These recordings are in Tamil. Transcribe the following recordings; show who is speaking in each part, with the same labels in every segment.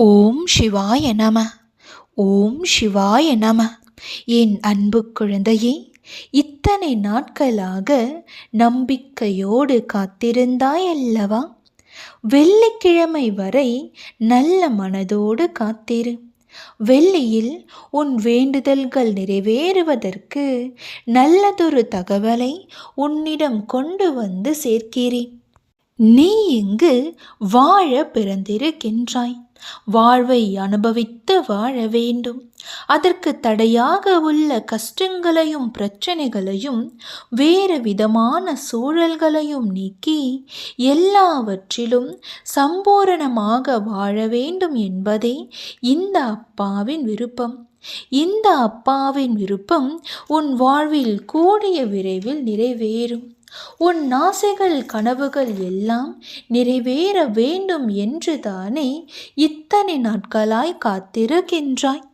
Speaker 1: ஓம் சிவாய நம. ஓம் சிவாய நம. என் அன்பு குழந்தையே இத்தனை நாட்களாக நம்பிக்கையோடு காத்திருந்தாய் அல்லவா வெள்ளிக்கிழமை வரை நல்ல மனதோடு காத்திரு. வெள்ளியில் உன் வேண்டுதல்கள் நிறைவேறுவதற்கு நல்லதொரு தகவலை உன்னிடம் கொண்டு வந்து சேர்க்கிறேன். நீ இங்கு வாழ பிறந்திருக்கின்றாய். வாழ்வை அனுபவித்து வாழ வேண்டும். அதற்கு தடையாக உள்ள கஷ்டங்களையும் பிரச்சனைகளையும் வேறு விதமான சூழல்களையும் நீக்கி எல்லாவற்றிலும் சம்பூரணமாக வாழ வேண்டும் என்பதே இந்த அப்பாவின் விருப்பம். இந்த அப்பாவின் விருப்பம் உன் வாழ்வில் கூடிய விரைவில் நிறைவேறும். உன் ஆசைகள் கனவுகள் எல்லாம் நிறைவேற வேண்டும் என்று தானே இத்தனை நாட்களாய் காத்திருக்கின்றாய்?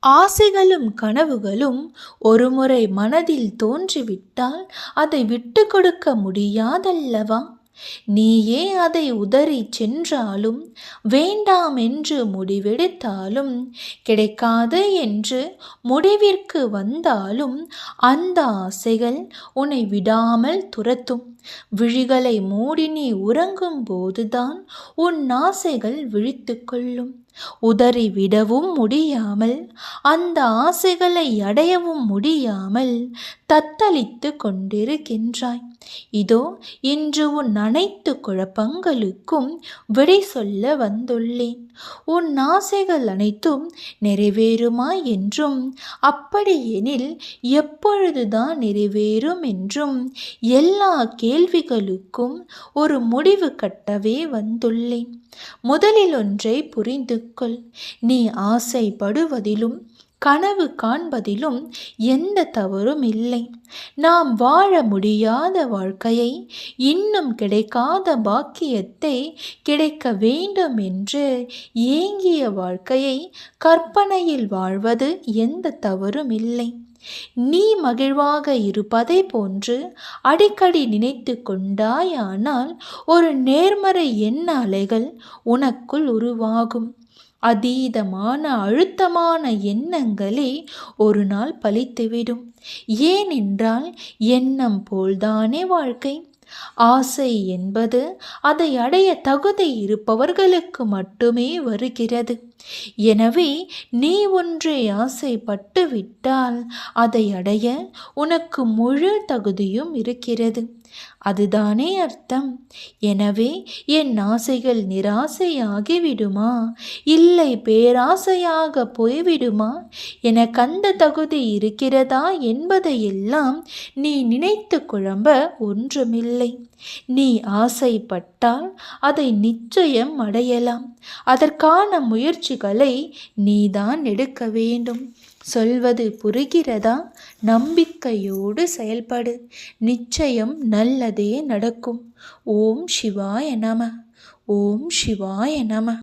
Speaker 1: ஆசைகளும் கனவுகளும் ஒருமுறை மனதில் தோன்றிவிட்டால் அதை விட்டு கொடுக்க முடியாதல்லவா? நீயே அதை உதறி சென்றாலும் வேண்டாம் என்று முடிவெடுத்தாலும் கிடைக்காது என்று முடிவிற்கு வந்தாலும் அந்த ஆசைகள் உன்னை விடாமல் துரத்தும். விழிகளை மூடி நீ உறங்கும் போதுதான் உன் ஆசைகள் விழித்து கொள்ளும். உதறி விடவும் முடியாமல் அந்த ஆசைகளை அடையவும் முடியாமல் தத்தளித்து கொண்டிருக்கின்றாய். இதோ இன்று உன் அனைத்து குழப்பங்களுக்கும் விடை சொல்ல வந்துள்ளேன். உன் ஆசைகள் அனைத்தும் நிறைவேறுமா என்றும் அப்படியெனில் எப்பொழுதுதான் நிறைவேறும் என்றும் எல்லா கேள்விகளுக்கும் ஒரு முடிவு கட்டவே வந்துள்ளேன். முதலில் ஒன்றை புரிந்து கொள் நீ ஆசைப்படுவதிலும் கனவு காண்பதிலும் எந்த தவறும் இல்லை. நாம் வாழ முடியாத வாழ்க்கையை இன்னும் கிடைக்காத பாக்கியத்தை கிடைக்க வேண்டும் என்று ஏங்கிய வாழ்க்கையை கற்பனையில் வாழ்வது எந்த தவறும் இல்லை. நீ மகிழ்வாக இருப்பதை போன்று அடிக்கடி நினைத்து கொண்டாயானால் ஒரு நேர்மறை எண்ண அலைகள் உனக்குள் உருவாகும். அதீதமான அழுத்தமான எண்ணங்களே ஒரு நாள் பலித்துவிடும். ஏனென்றால் எண்ணம் போல்தானே வாழ்க்கை. ஆசை என்பது அதை அடைய தகுதி இருப்பவர்களுக்கு மட்டுமே வருகிறது. எனவே நீ ஒன்றை ஆசைப்பட்டு விட்டால் அதை அடைய உனக்கு முழு தகுதியும் இருக்கிறது. அதுதானே அர்த்தம். எனவே என் ஆசைகள் நிராசையாகிவிடுமா? இல்லை பேராசையாக போய்விடுமா? எனக்கு அந்த தகுதி இருக்கிறதா என்பதையெல்லாம் நீ நினைத்து குழம்ப ஒன்றுமில்லை. நீ ஆசைப்பட்டால் அதை நிச்சயம் அடையலாம். அதற்கான முயற்சிகளை நீதான் எடுக்க வேண்டும். சொல்வது புரிகிறதா? நம்பிக்கையோடு செயல்படு. நிச்சயம் நல்லதே நடக்கும். ஓம் சிவாய நம. ஓம் சிவாய நம.